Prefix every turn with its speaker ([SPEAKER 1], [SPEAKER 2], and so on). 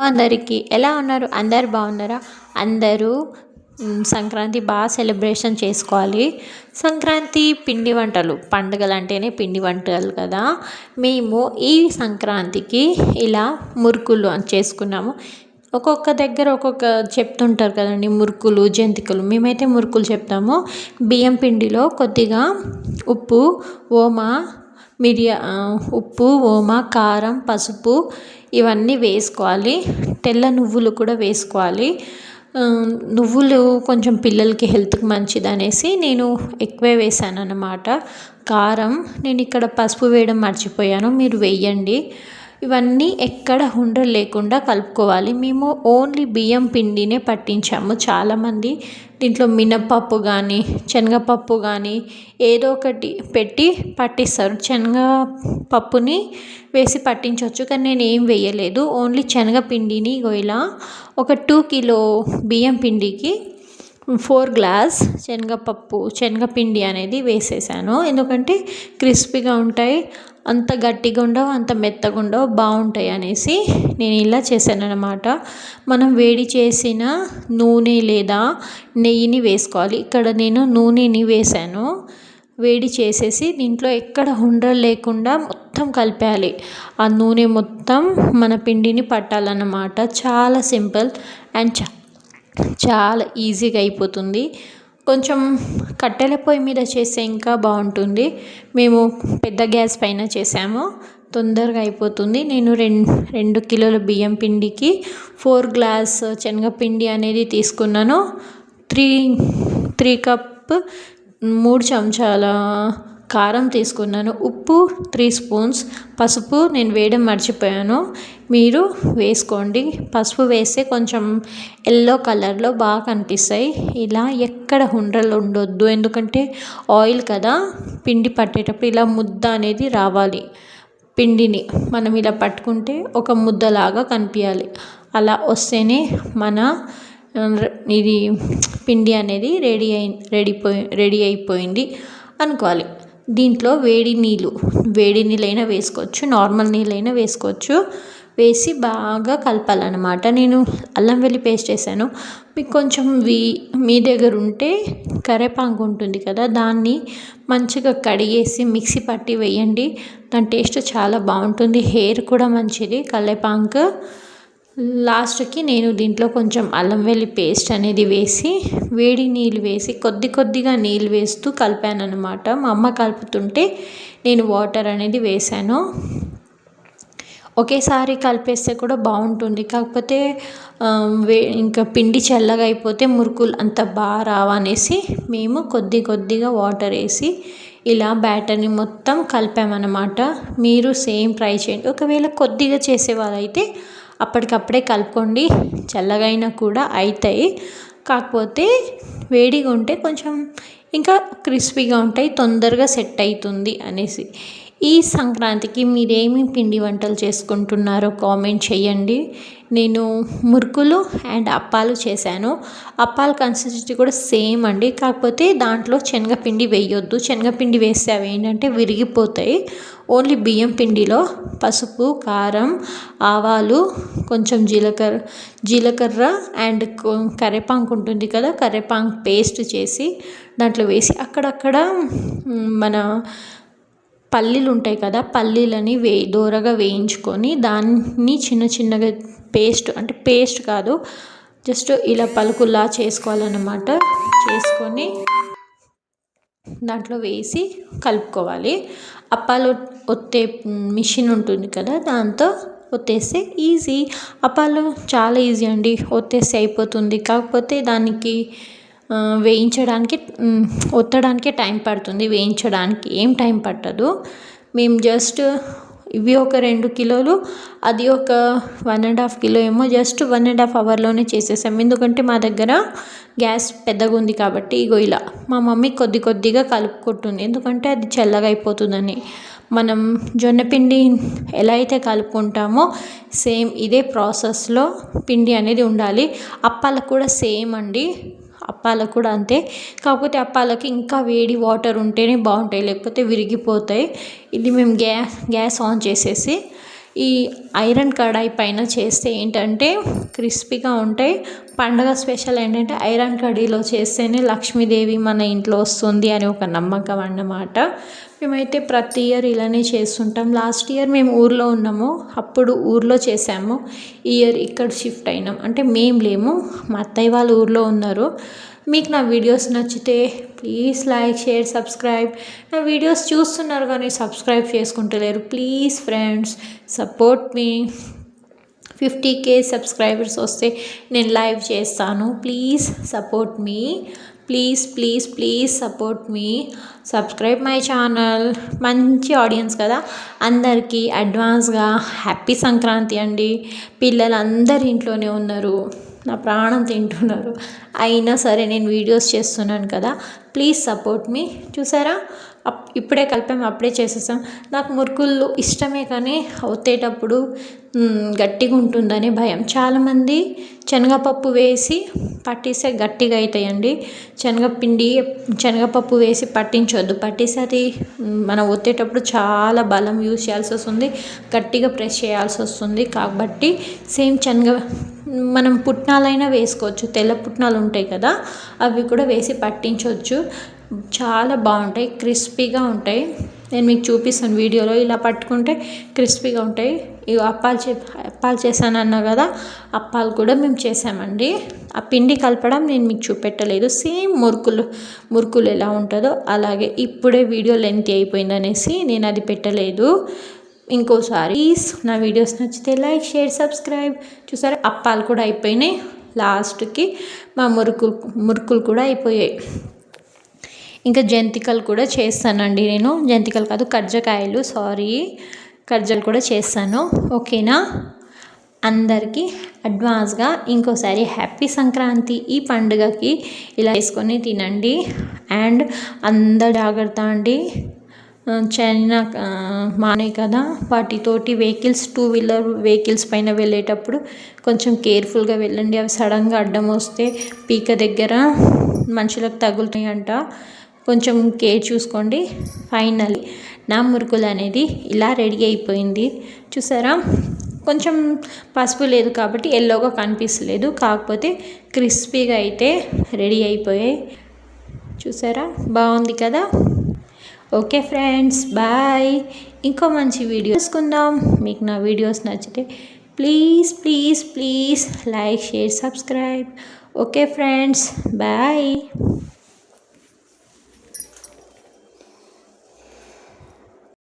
[SPEAKER 1] అందరికీ. ఎలా ఉన్నారు? అందరు బాగున్నారా? అందరూ సంక్రాంతి బాగా సెలబ్రేషన్ చేసుకోవాలి. సంక్రాంతి పిండి వంటలు పండుగలు అంటేనే పిండి వంటలు కదా. మేము ఈ సంక్రాంతికి ఇలా మురుకులు చేసుకున్నాము. ఒక్కొక్క దగ్గర ఒక్కొక్క చెప్తుంటారు కదండి మురుకులు జంతికలు. మేమైతే మురుకులు చెప్తాము. బియ్యం పిండిలో కొద్దిగా ఉప్పు ఓమా మిరియా ఉప్పు ఓమా కారం పసుపు ఇవన్నీ వేసుకోవాలి. తెల్ల నువ్వులు కూడా వేసుకోవాలి. నువ్వులు కొంచెం పిల్లలకి హెల్త్కి మంచిది అనేసి నేను ఎక్కువే వేసాను అన్నమాట కారం నేను ఇక్కడ పసుపు వేయడం మర్చిపోయాను. మీరు వేయండి. ఇవన్నీ ఎక్కడ ఉండలు లేకుండా కలుపుకోవాలి. మేము ఓన్లీ బియ్యం పిండినే పట్టించాము చాలామంది. దీంట్లో మినప్పప్పు కానీ శనగపప్పు కానీ ఏదో ఒకటి పెట్టి పట్టిస్తారు. శనగ పప్పుని వేసి పట్టించవచ్చు కానీ నేను ఏం వేయలేదు. ఓన్లీ శనగపిండిని ఇలా ఒక టూ కిలో బియ్యం పిండికి ఫోర్ గ్లాస్ శనగపప్పు శనగపిండి అనేది వేసేసాను. ఎందుకంటే క్రిస్పీగా ఉంటాయి అంత గట్టిగా ఉండవు అంత మెత్తగా ఉండవు బాగుంటాయి అనేసి నేను ఇలా చేశాను అనమాట మనం వేడి చేసిన నూనె లేదా నెయ్యిని వేసుకోవాలి. ఇక్కడ నేను నూనెని వేసాను. వేడి చేసేసి దీంట్లో ఎక్కడ ఉండలు లేకుండా మొత్తం కలిపేయాలి. ఆ నూనె మొత్తం మన పిండిని పట్టాలన్నమాట. చాలా సింపుల్ అండ్ చా చాలా ఈజీగా అయిపోతుంది. కొంచెం కట్టెల పొయ్యి మీద చేస్తే ఇంకా బాగుంటుంది. మేము పెద్ద గ్యాస్ పైన చేసాము. తొందరగా అయిపోతుంది. నేను రెండు రెండు కిలోల బియ్యం పిండికి ఫోర్ గ్లాస్ శనగపిండి అనేది తీసుకున్నాను. త్రీ త్రీ కప్ మూడు చెంచాల కారం తీసుకున్నాను. ఉప్పు త్రీ స్పూన్స్. పసుపు నేను వేయడం మర్చిపోయాను. మీరు వేసుకోండి. పసుపు వేస్తే కొంచెం ఎల్లో కలర్లో బాగా కనిపిస్తాయి. ఇలా ఎక్కడ ఉండలు ఉండొద్దు. ఎందుకంటే ఆయిల్ కదా. పిండి పట్టేటప్పుడు ఇలా ముద్ద అనేది రావాలి. పిండిని మనం ఇలా పట్టుకుంటే ఒక ముద్దలాగా కనిపించాలి అలా వస్తేనే మన ఇది పిండి అనేది రెడీ అయి రెడీ రెడీ అయిపోయింది అనుకోవాలి. దీంట్లో వేడి నీళ్ళు వేడి నీళ్ళైనా వేసుకోవచ్చు నార్మల్ నీళ్ళైనా వేసుకోవచ్చు. వేసి బాగా కలపాలన్నమాట. నేను అల్లం వెల్లి పేస్ట్ వేసాను మీకు కొంచెం వీ మీ దగ్గర ఉంటే కరేపాకు ఉంటుంది కదా దాన్ని మంచిగా కడిగేసి మిక్సీ పట్టి వేయండి. దాని టేస్ట్ చాలా బాగుంటుంది. హెయిర్ కూడా మంచిది. కరేపాకు లాస్ట్కి నేను దీంట్లో కొంచెం అల్లం వెల్లి పేస్ట్ అనేది వేసి వేడి నీళ్ళు వేసి కొద్ది కొద్దిగా నీళ్ళు వేస్తూ కలిపాను అనమాట మా అమ్మ కలుపుతుంటే నేను వాటర్ అనేది వేసాను ఒకేసారి కలిపేస్తే కూడా బాగుంటుంది. కాకపోతే వే ఇంకా పిండి చల్లగా అయిపోతే మురుకులు అంత బాగా రావనేసి మేము కొద్ది కొద్దిగా వాటర్ వేసి ఇలా బ్యాటర్ని మొత్తం కలిపామన్నమాట. మీరు సేమ్ ట్రై చేయండి. ఒకవేళ కొద్దిగా చేసే వాళ్ళైతే అప్పటికప్పుడే కలుపుకోండి. చల్లగా అయినా కూడా అవుతాయి కాకపోతే వేడిగా ఉంటే కొంచెం ఇంకా క్రిస్పీగా ఉంటాయి తొందరగా సెట్ అవుతుంది అనేసి. ఈ సంక్రాంతికి మీరేమి పిండి వంటలు చేసుకుంటున్నారో కామెంట్ చేయండి. నేను మురుకులు అండ్ అప్పాలు చేశాను. అప్పాల కన్సిస్టెన్సీ కూడా సేమ్ అండి. కాకపోతే దాంట్లో శనగపిండి వేయొద్దు. శనగపిండి వేస్తే అవి ఏంటంటే విరిగిపోతాయి. ఓన్లీ బియ్యం పిండిలో పసుపు కారం ఆవాలు కొంచెం జీలకర్ర జీలకర్ర అండ్ కరివేపాకు ఉంటుంది కదా కరేపాంకు పేస్ట్ చేసి దాంట్లో వేసి అక్కడక్కడ మన పల్లీలు ఉంటాయి కదా పల్లీలని వే దోరగా వేయించుకొని దాన్ని చిన్న చిన్నగా పేస్ట్ అంటే పేస్ట్ కాదు జస్ట్ ఇలా పలుకుల్లా చేసుకోవాలన్నమాట. చేసుకొని దాంట్లో వేసి కలుపుకోవాలి. అప్పాలు ఒత్తే మిషన్ ఉంటుంది కదా దాంతో ఒత్తేస్తే ఈజీ. అప్పాలు చాలా ఈజీ అండి ఒత్తేస్తే అయిపోతుంది. కాకపోతే దానికి వేయించడానికి ఒత్తడానికే టైం పడుతుంది. వేయించడానికి ఏం టైం పట్టదు. మేము జస్ట్ ఇవి ఒక రెండు కిలోలు అది ఒక వన్ అండ్ హాఫ్ కిలో ఏమో జస్ట్ వన్ అండ్ హాఫ్ అవర్లోనే చేసేసాం. ఎందుకంటే మా దగ్గర గ్యాస్ పెద్దగా ఉంది కాబట్టి ఇగో ఇలా. మా మమ్మీ కొద్ది కొద్దిగా కలుపుకుంటుంది ఎందుకంటే అది చల్లగా అయిపోతుందని. మనం జొన్నపిండి ఎలా అయితే కలుపుకుంటామో సేమ్ ఇదే ప్రాసెస్లో పిండి అనేది ఉండాలి. అప్పాలకు కూడా సేమ్ అండి. అప్పాలకు కూడా అంతే. కాకపోతే అప్పాలకి ఇంకా వేడి వాటర్ ఉంటేనే బాగుంటాయి లేకపోతే విరిగిపోతాయి. ఇది మేము గ్యాస్ గ్యాస్ ఆన్ చేసేసి ఈ ఐరన్ కడాయి పైన చేస్తే ఏంటంటే క్రిస్పీగా ఉంటాయి. పండగ స్పెషల్ ఏంటంటే ఐరన్ కడాయిలో చేస్తేనే లక్ష్మీదేవి మన ఇంట్లో వస్తుంది అని ఒక నమ్మకం అన్నమాట. మేమైతే ప్రతి ఇయర్ ఇలానే చేస్తుంటాం. లాస్ట్ ఇయర్ మేము ఊర్లో ఉన్నాము. అప్పుడు ఊర్లో చేసాము ఈ ఇయర్ ఇక్కడ షిఫ్ట్ అయినాం. అంటే మేము లేము. మా అత్తయ్య వాళ్ళు ఊర్లో ఉన్నారు. మీకు నా వీడియోస్ నచ్చితే ప్లీజ్ లైక్ షేర్ సబ్స్క్రైబ్. నా వీడియోస్ చూస్తున్నారు కానీ సబ్స్క్రైబ్ చేసుకుంటలేరు ప్లీజ్ ఫ్రెండ్స్ సపోర్ట్ మీ. ఫిఫ్టీ కే సబ్స్క్రైబర్స్ వస్తే నేను లైవ్ చేస్తాను. ప్లీజ్ సపోర్ట్ మీ. ప్లీజ్ ప్లీజ్ ప్లీజ్ సపోర్ట్ మీ సబ్స్క్రైబ్ మై ఛానల్ మంచి ఆడియన్స్ కదా. అందరికీ అడ్వాన్స్గా హ్యాపీ సంక్రాంతి అండి. పిల్లలు అందరు ఇంట్లోనే ఉన్నారు. నా ప్రాణం తింటున్నారు. అయినా సరే నేను వీడియోస్ చేస్తున్నాను కదా. ప్లీజ్ సపోర్ట్ మీ చూసారా? ఇప్పుడే కలిపాము అప్పుడే చేసేసాం నాకు మురుకులు ఇష్టమే కానీ ఒత్తేటప్పుడు గట్టిగా ఉంటుందని భయం. చాలామంది శనగపప్పు వేసి పట్టిస్తే గట్టిగా అవుతాయండి శనగపిండి శనగపప్పు వేసి పట్టించొద్దు. పట్టిస్తే అది మనం ఒత్తేటప్పుడు చాలా బలం యూజ్ చేయాల్సి వస్తుంది. గట్టిగా ప్రెస్ చేయాల్సి వస్తుంది. కాబట్టి సేమ్ శనగ మనం పుట్నాలైనా వేసుకోవచ్చు. తెల్ల పుట్నాలు ఉంటాయి కదా అవి కూడా వేసి పట్టించవచ్చు చాలా బాగుంటాయి క్రిస్పీగా ఉంటాయి. నేను మీకు చూపిస్తాను వీడియోలో. ఇలా పట్టుకుంటే క్రిస్పీగా ఉంటాయి. ఇవి అప్పాలు చే అప్పాలు చేశాను అన్నా కదా అప్పాలు కూడా మేము చేసామండి ఆ పిండి కలపడం నేను మీకు చూపెట్టలేదు. సేమ్ మురుకులు మురుకులు ఎలా ఉంటుందో అలాగే ఇప్పుడే వీడియో లెంత్ అయిపోయిందనేసి నేను అది పెట్టలేదు. ఇంకోసారి ప్లీజ్ నా వీడియోస్ నచ్చితే లైక్ షేర్ సబ్స్క్రైబ్. చూసారా అప్పాలు కూడా అయిపోయినాయి. లాస్ట్కి మా మురుకులు మురుకులు కూడా అయిపోయాయి. ఇంకా జంతికలు కూడా చేస్తానండి నేను. జంతికలు కాదు కర్జకాయలు సారీ కర్జలు కూడా చేస్తాను. ఓకేనా? అందరికీ అడ్వాన్స్గా ఇంకోసారి హ్యాపీ సంక్రాంతి ఈ పండుగకి ఇలా వేసుకొని తినండి. అండ్ అందరు జాగ్రత్త అండి. చైనా మానే కదా. వాటితోటి వెహికల్స్ టూ వీలర్ వెహికల్స్ పైన వెళ్ళేటప్పుడు కొంచెం కేర్ఫుల్గా వెళ్ళండి. అవి సడన్గా అడ్డం వస్తే పీక దగ్గర మనుషులకు తగులుతాయి అంట కొంచెం కేర్ చూసుకోండి. ఫైనల్ నా మురుకులు అనేది ఇలా రెడీ అయిపోయింది. చూసారా? కొంచెం పసుపు లేదు కాబట్టి ఎల్లోగా కనిపిస్తలేదు. కాకపోతే క్రిస్పీగా అయితే రెడీ అయిపోయాయి. చూసారా? బాగుంది కదా? ఓకే ఫ్రెండ్స్ బాయ్ ఇంకో మంచి వీడియో చూసుకుందాం. మీకు నా వీడియోస్ నచ్చితే please please please like share subscribe okay friends bye